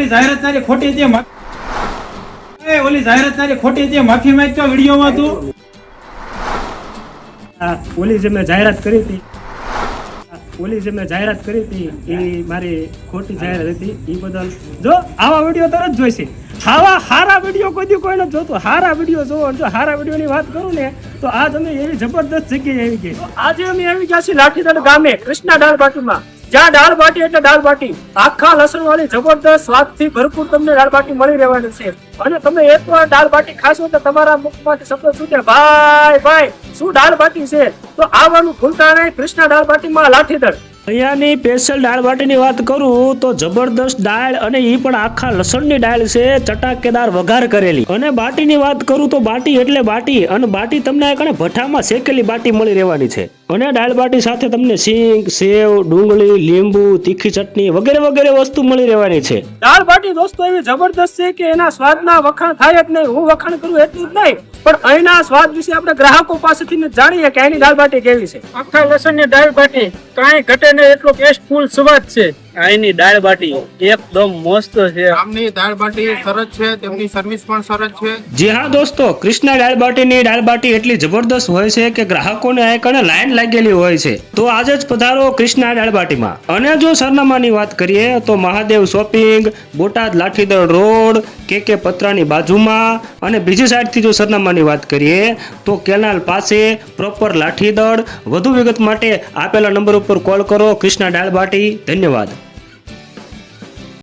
ઓલી જાહેરાત તારી ખોટી છે મા- એ ઓલી જાહેરાત તારી ખોટી છે માફી માંગતો વિડીયોમાં તું. આ ઓલી જે મેં જાહેરાત કરી હતી. આ ઓલી જે મેં જાહેરાત કરી હતી. એ મારી ખોટી જાહેરાત હતી. એ બદલ જો આવા વીડિયો તરત જોઈશે. આવા હારા વીડિયો કોઈ દી કોઈ નથી જોતો. હારા વીડિયો જોવો જો હારા વિડીયોની વાત કરું ને તો આજ અમે એવી જબરદસ્ત જગ્યાએ આવી ગઈ આજે અમે આવી ગયા છીએ લાઠીદાર ગામે કૃષ્ણા દાળ બાટીમાં. જ્યાં દાળ બાટી એટલે દાળ બાટી. આખા લસણ વાળી જબરદસ્ત સ્વાદથી ભરપૂર તમને દાળ બાટી મળી રહેવાની છે. અને તમે એકવાર દાળ બાટી ખાશો તો તમારા મુખમાંથી શબ્દ શું છે ભાઈ ભાઈ, શું દાળ બાટી છે? તો આવવાનું ભૂલતા નહીં. કૃષ્ણ દાળ બાટીમાં લાઠીદળ અહીંયાની સ્પેશિયલ દાળ બાટીની વાત કરું તો જબરદસ્ત દાળ અને એ પણ આખા લસણની દાળ છે, ચટાકેદાર વઘાર કરેલી. અને બાટીની વાત કરું તો બાટી એટલે બાટી, અને બાટી તમને કણે ભઠ્ઠામાં શેકેલી બાટી મળી રહેવાની છે. અને દાળ બાટી સાથે તમને સિંગ સેવ, ડુંગળી, લીંબુ, તીખી ચટણી વગેરે વગેરે વસ્તુ મળી રહેવાની છે. દાળ બાટી દોસ્તો એવી જબરદસ્ત છે કે એના સ્વાદના વખાણ થાય જ નહીં. હું વખાણ કરું એટલું જ નહીં. પણ અહીંના સ્વાદ વિશે આપણે ગ્રાહકો પાસેથી જાણીએ કે અહીંની દાળ બાટી કેવી છે? આખા લસણની દાળ બાટી કાંઈ ઘટે ને એટલો ટેસ્ટફુલ સ્વાદ છે. અહીંની દાળ બાટી એકદમ મસ્ત છે. આમની દાળ બાટી સરસ છે તેમની સર્વિસ પણ સરસ છે. જી હા દોસ્તો કૃષ્ણા દાળ બાટીની દાળ બાટી એટલી જબરદસ્ત હોય છે કે ગ્રાહકોને આ કણે લાઈન લાગેલી હોય છે. તો આજે જ પધારો કૃષ્ણા દાળ બાટીમાં. અને જો સરનામાની વાત કરીએ તો મહાદેવ શોપિંગ બોટાદ લાઠીદળ રોડ કે કે પતરાની બાજુમાં અને બીજી સાઈડથી જો સરનામાની વાત કરીએ તો કેનાલ પાસે પ્રોપર લાઠીદળ. વધુ વિગત માટે આપેલા નંબર ઉપર કોલ કરો કૃષ્ણા દાળ બાટી ધન્યવાદ.